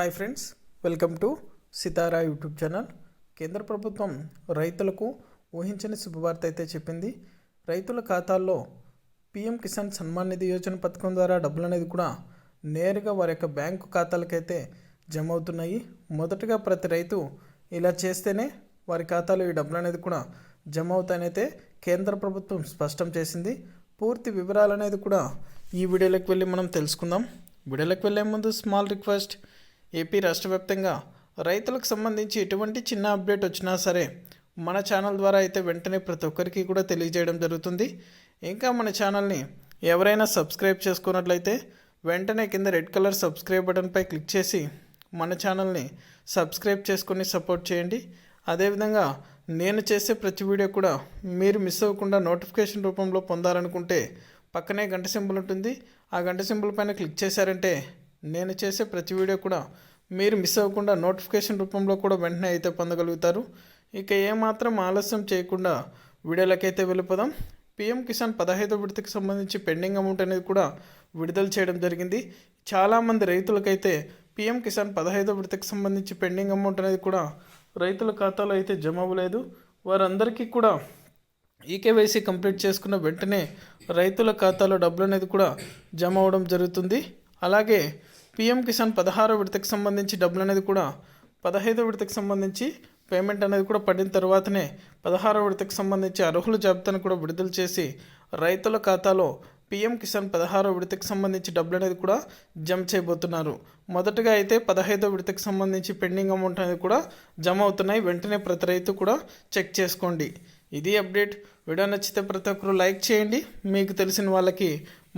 Hi friends welcome to Sitara YouTube channel కేంద్ర ప్రభుత్వం రైతులకు ఊహించని శుభవార్త అయితే చెప్పింది. రైతుల ఖాతాల్లో పీఎం కిసాన్ సన్మాన్ నిధి యోజన పథకం ద్వారా డబ్బులు అనేది కూడా నేరుగా వారి యొక్క బ్యాంకు ఖాతాలకైతే జమ అవుతున్నాయి మొదటగా ప్రతి రైతు ఇలా చేస్తేనే వారి ఖాతాలో ఈ డబ్బులు అనేది కూడా జమ అవుతాయనైతే కేంద్ర ప్రభుత్వం స్పష్టం చేసింది. పూర్తి వివరాలు అనేది కూడా ఈ వీడియోలోకి వెళ్ళి మనం తెలుసుకుందాం. వీడియోలోకి వెళ్ళే ముందు స్మాల్ రిక్వెస్ట్ ఏపీ రాష్ట్ర వ్యాప్తంగా రైతులకు సంబంధించి ఎటువంటి చిన్న అప్డేట్ వచ్చినా సరే మన ఛానల్ ద్వారా అయితే వెంటనే ప్రతి ఒక్కరికి కూడా తెలియజేయడం జరుగుతుంది. ఇంకా మన ఛానల్ని ఎవరైనా సబ్స్క్రైబ్ చేసుకున్నట్లయితే వెంటనే కింద రెడ్ కలర్ సబ్స్క్రైబ్ బటన్పై క్లిక్ చేసి మన ఛానల్ని సబ్స్క్రైబ్ చేసుకొని సపోర్ట్ చేయండి. అదేవిధంగా నేను చేసే ప్రతి వీడియో కూడా మీరు మిస్ అవ్వకుండా నోటిఫికేషన్ రూపంలో పొందాలనుకుంటే పక్కనే గంట సింబల్ ఉంటుంది. ఆ గంట సింబల్ పైన క్లిక్ చేశారంటే నేను చేసే ప్రతి వీడియో కూడా మీరు మిస్ అవ్వకుండా నోటిఫికేషన్ రూపంలో కూడా వెంటనే అయితే పొందగలుగుతారు. ఇక ఏమాత్రం ఆలస్యం చేయకుండా వీడియోలకైతే వెళ్ళిపోదాం. పిఎం కిసాన్ పదహైదో విడతకి సంబంధించి పెండింగ్ అమౌంట్ అనేది కూడా విడుదల చేయడం జరిగింది. చాలామంది రైతులకైతే పిఎం కిసాన్ పదహైదో విడతకి సంబంధించి పెండింగ్ అమౌంట్ అనేది కూడా రైతుల ఖాతాలో అయితే జమ అవ్వలేదు. వారందరికీ కూడా ఈకేవైసీ కంప్లీట్ చేసుకున్న వెంటనే రైతుల ఖాతాలో డబ్బులు అనేది కూడా జమ అవ్వడం జరుగుతుంది. అలాగే పిఎం కిసాన్ పదహారో విడతకు సంబంధించి డబ్బులు అనేది కూడా పదహైదో విడతకు సంబంధించి పేమెంట్ అనేది కూడా పడిన తర్వాతనే పదహారో విడతకు సంబంధించి అర్హుల జాబితాను కూడా విడుదల చేసి రైతుల ఖాతాలో పిఎం కిసాన్ పదహారో విడతకు సంబంధించి డబ్బులు అనేది కూడా జమ చేయబోతున్నారు. మొదటగా అయితే పదహైదో విడతకు సంబంధించి పెండింగ్ అమౌంట్ అనేది కూడా జమ అవుతున్నాయి. వెంటనే ప్రతి రైతు కూడా చెక్ చేసుకోండి. ఇది అప్డేట్. వీడియో నచ్చితే ప్రతి ఒక్కరు లైక్ చేయండి. మీకు తెలిసిన వాళ్ళకి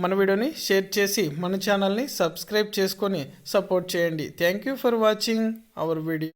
మన వీడియోని షేర్ చేసి మన ఛానల్ని సబ్స్క్రైబ్ చేసుకొని సపోర్ట్ చేయండి. Thank you for watching our video